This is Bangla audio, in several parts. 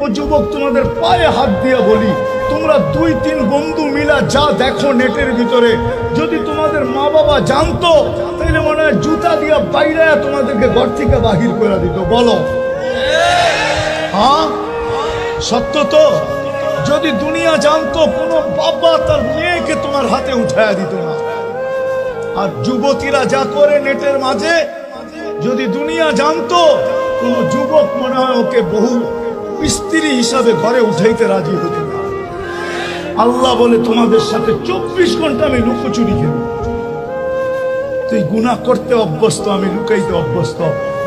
ও যুবক তোমাদের পায়ে হাত দিয়ে বলি, তোমরা দুই তিন বন্ধু মিলা যা দেখো নেটের ভিতরে, যদি তোমাদের মা বাবা জানতো, তাহলে মনে হয় জুতা দিয়া বাইরে তোমাদেরকে ঘর থেকে বাহির করে দিত। বলো। হ্যাঁ? সত্য তো? যদি দুনিয়া জানতো, কোনো বাবা তার মেয়েকে তোমার হাতে উঠায় দিত না। আর যুবতীরা যা করে নেটের মাঝে, যদি দুনিয়া জানতো, কোনো যুবক মনে হয় ওকে বহু স্ত্রী হিসাবে ঘরে উঠাইতে রাজি হতো না। আল্লাহ বলে, তোমাদের সাথে চব্বিশ ঘণ্টা আমি লুকোচুরি খেলি তুই গুনাহ করতে অভ্যস্ত, আমি লুকাইতে অভ্যস্ত।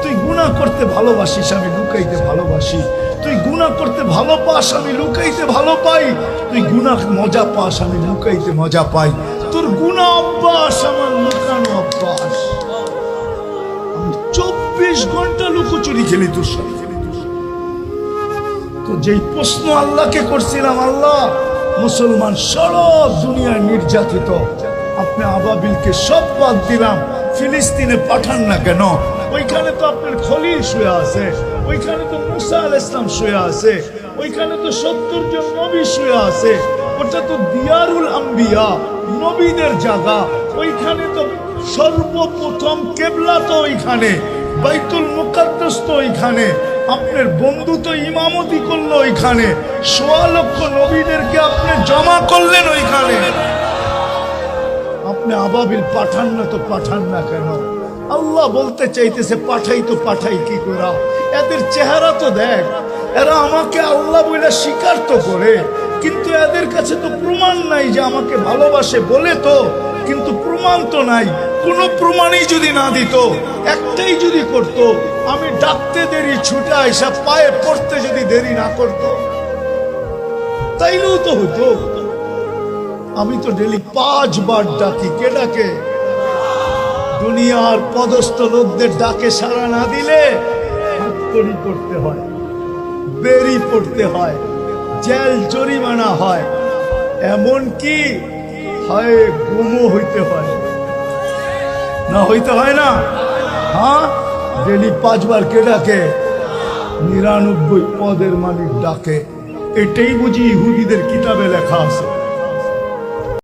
তুই গুনাহ করতে ভালোবাসিস, আমি লুকাইতে ভালোবাসি। তুই গুনাহ করতে ভালো পাস, আমি লুকাইতে ভালো পাই। তুই গুনাহ মজা পাস, আমি লুকাইতে মজা পাই। তোর গুনাহ অভ্যাস, আমার লুকানো অভ্যাস। আমি চব্বিশ ঘণ্টা লুকোচুরি খেলি তোর সাথে। তো যেই প্রশ্ন আল্লাহকে করছিলাম, আল্লাহ, মুসলমান সারা দুনিয়ায় নির্যাতিত। আপনি আবাবিলকে সব বাদ দিলাম, ফিলিস্তিনে পাঠান না কেন? ওইখানে তো আপনার খলিল শুয়ে আছে, ওইখানে তো মুসা আল ইসলাম শুয়ে আছে, ওইখানে তো সত্তর জন নবী শুয়ে আছে। ওটা তো দিয়ারুল আম্বিয়া, নবীদের জায়গা। ওইখানে তো সর্বপ্রথম কেবলা তো ওইখানে, বাইতুল মুকাদ্দাস তো ওইখানে। আপনার বন্ধু তো ইমামতি করল ওইখানে। সোয়া লক্ষ নবীদেরকে আপনি জমা করলেন ওইখানে। আপনি আবাবিল পাঠান না তো পাঠান না কেন? আল্লাহ বলতে চাইতেছে, পাঠাই তো পাঠাই, কি করা? এদের চেহারা তো দেখ, এরা আমাকে আল্লাহ বলে স্বীকার তো করে, কিন্তু এদের কাছে তো প্রমাণ নাই যে আমাকে ভালোবাসে বলে তো, কিন্তু প্রমাণ তো নাই, কোনো প্রমাণই যদি না দিত। একটাই যদি করত, আমি ডাকতে দেরি, ছুটে আইসা পায়ে পড়তে যদি দেরি না করত, তাইলেও তো হতো আমি তো ডেলি পাঁচবার ডাকি, কে ডাকে? দুনিয়ার পদস্থ লোকদের ডাকে সাড়া না দিলে করতে হয়, বেরি পড়তে হয়, জেল জরিমানা হয় এমন কি হয় গুমও হইতে হয়। না হইতে হয় না? হ্যাঁ? ডেলি পাঁচবার কে ডাকে? নিরানব্বই পদের মালিক ডাকে। এটাই বুঝি ইহুদিদের কিতাবে লেখা আছে।